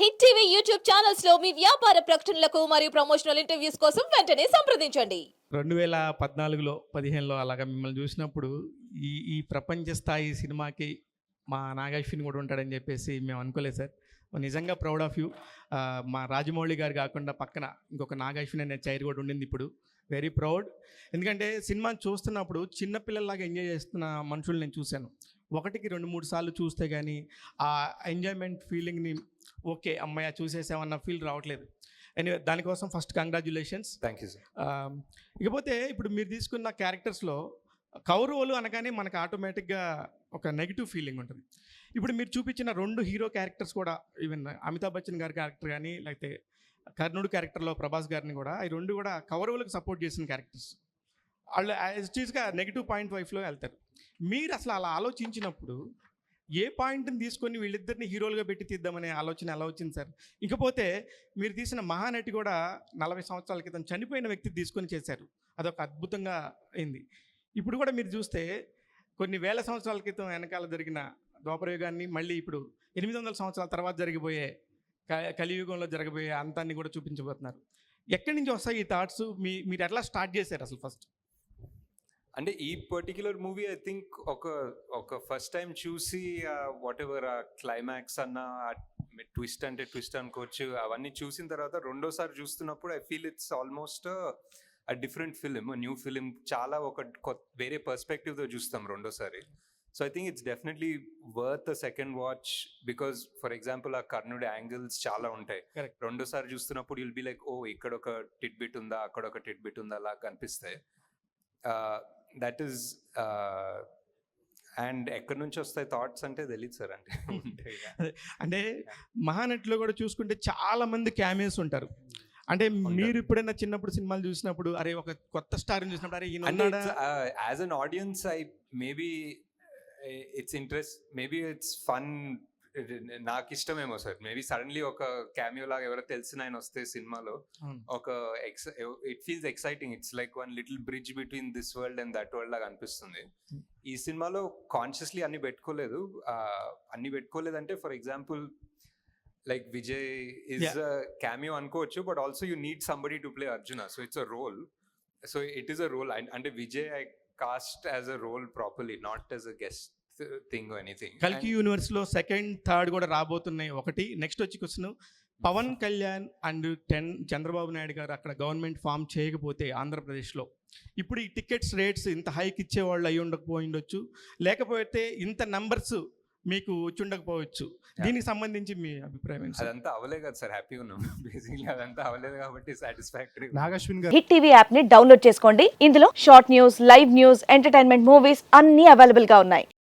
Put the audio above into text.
Hit TV YouTube ఛానల్స్లో మీ వ్యాపార ప్రకటనలకు మరియు ప్రమోషనల్ ఇంటర్వ్యూస్ కోసం వెంటనే సంప్రదించండి. రెండు వేల పద్నాలుగులో పదిహేనులో అలాగా మిమ్మల్ని చూసినప్పుడు ఈ ఈ ప్రపంచ స్థాయి సినిమాకి మా నాగాశ్విని కూడా ఉంటాడని చెప్పేసి మేము అనుకోలేదు సార్. నిజంగా ప్రౌడ్ ఆఫ్ యూ. మా రాజమౌళి గారు కాకుండా పక్కన ఇంకొక నాగాశ్విని అనే చైర్ కూడా ఉండింది ఇప్పుడు. Very proud. ఎందుకంటే సినిమాని చూస్తున్నప్పుడు చిన్నపిల్లల్లాగా ఎంజాయ్ చేస్తున్న మనుషులు నేను చూశాను. ఒకటికి రెండు మూడు సార్లు చూస్తే కానీ ఆ ఎంజాయ్మెంట్ ఫీలింగ్ని ఓకే అమ్మాయి చూసేసామన్న ఫీల్ రావట్లేదు. ఎనివే దానికోసం first congratulations. Thank you sir ఇకపోతే ఇప్పుడు మీరు తీసుకున్న క్యారెక్టర్స్లో కౌరవులు అనగానే మనకు ఆటోమేటిక్గా ఒక నెగిటివ్ ఫీలింగ్ ఉంటుంది. ఇప్పుడు మీరు చూపించిన రెండు హీరో క్యారెక్టర్స్ కూడా ఈవెన్ అమితాబ్ బచ్చన్ గారి క్యారెక్టర్ కానీ లేకపోతే కర్ణుడు క్యారెక్టర్లో ప్రభాస్ గారిని కూడా ఈ రెండు కూడా కౌరవులకు సపోర్ట్ చేసిన క్యారెక్టర్స్ వాళ్ళు యాజ్టీస్గా నెగిటివ్ పాయింట్ వైఫ్లో వెళ్తారు. మీరు అసలు అలా ఆలోచించినప్పుడు ఏ పాయింట్ని తీసుకొని వీళ్ళిద్దరిని హీరోలుగా పెట్టి తీద్దామనే ఆలోచన ఎలా వచ్చింది సార్? ఇకపోతే మీరు తీసిన మహానటి కూడా నలభై సంవత్సరాల క్రితం చనిపోయిన వ్యక్తి తీసుకొని చేశారు. అదొక అద్భుతంగా అయింది. ఇప్పుడు కూడా మీరు చూస్తే కొన్ని వేల సంవత్సరాల క్రితం వెనకాల జరిగిన ద్వాపరయుగాన్ని మళ్ళీ ఇప్పుడు ఎనిమిది వందల సంవత్సరాల తర్వాత జరిగిపోయే క- కలియుగంలో జరగబోయే అంతాన్ని కూడా చూపించబోతున్నారు. ఎక్కడి నుంచి వస్తాయి ఈ థాట్స్ మీ మీరు ఎట్లా స్టార్ట్ చేశారు అసలు ఫస్ట్ అంటే ఈ పర్టిక్యులర్ మూవీ ఐ థింక్ ఒక ఒక ఫస్ట్ టైం చూసి వాట్ ఎవర్ ఆ క్లైమాక్స్ అన్న ట్విస్ట్ అంటే ట్విస్ట్ అనుకోవచ్చు అవన్నీ చూసిన తర్వాత రెండోసారి చూస్తున్నప్పుడు I feel it's almost a different film new film చాలా ఒక వేరే పర్స్పెక్టివ్తో చూస్తాం రెండోసారి. So I think it's definitely worth a second watch because for example uh కర్ణుడి యాంగిల్స్ చాలా ఉంటాయి. రెండోసారి చూస్తున్నప్పుడు విల్ బి లైక్ ఓ ఇక్కడ ఒక టిట్ బిట్ ఉందా అక్కడ ఒక టిట్ బిట్ ఉందా అలా కనిపిస్తాయి దట్ ఈస్ అండ్ ఎక్కడి నుంచి వస్తాయి థాట్స్ అంటే తెలియదు సార్ అంటే. అంటే మహానటిలో కూడా చూసుకుంటే చాలా మంది క్యామియోస్ ఉంటారు. అంటే మీరు ఎప్పుడైనా చిన్నప్పుడు సినిమాలు చూసినప్పుడు అరే ఒక కొత్త స్టార్ని చూసినప్పుడు అరే? As an audience I maybe it's interest maybe it's fun నాకు ఇష్టమేమో సార్. మేబీ సడన్లీ ఒక క్యామియో లాగా ఎవరో తెలిసిన ఆయన వస్తే సినిమాలో అవును. ఒక ex it feels exciting it's like one little bridge between this world and that world లాగా అనిపిస్తుంది. Hmm. ఈ సినిమాలో కాన్షియస్లీ అన్ని పెట్టుకోలేదు. అన్ని పెట్టుకోలేదంటే for example like Vijay is cameo అనుకోవచ్చు but also you need somebody to play Arjuna so it's a role so it is a role అంటే Vijay I cast as a role properly not as a guest thing anything. కల్కి యూనివర్స్లో second third కూడా రాబోతున్నాయి. ఒకటి next వచ్చి question. Pawan Kalyan and ten Chandrababu Naidu గారు అక్కడ government form చేయకపోతే ఆంధ్రప్రదేశ్లో. ఇప్పుడు ఈ టికెట్స్ రేట్స్ ఇంత హైక్ ఇచ్చేవాళ్ళు అయి ఉండకపోయి ఉండొచ్చు లేకపోతే ఇంత నంబర్స్ మీకు వచ్చి ఉండకపోవచ్చు దీనికి సంబంధించి మీ అభిప్రాయం? అదంతా అవ్వలేదు కదా సార్. హ్యాపీగా ఉన్నాం. బేసిక్లీ అదంతా అవ్వలేదు కాబట్టి సాటిస్ఫాక్టరీ నాగశ్విన్ గారు. హిట్ టీవీ యాప్ని డౌన్లోడ్ చేసుకోండి. ఇందులో short news live news entertainment movies అన్ని అవైలబుల్గా ఉన్నాయి.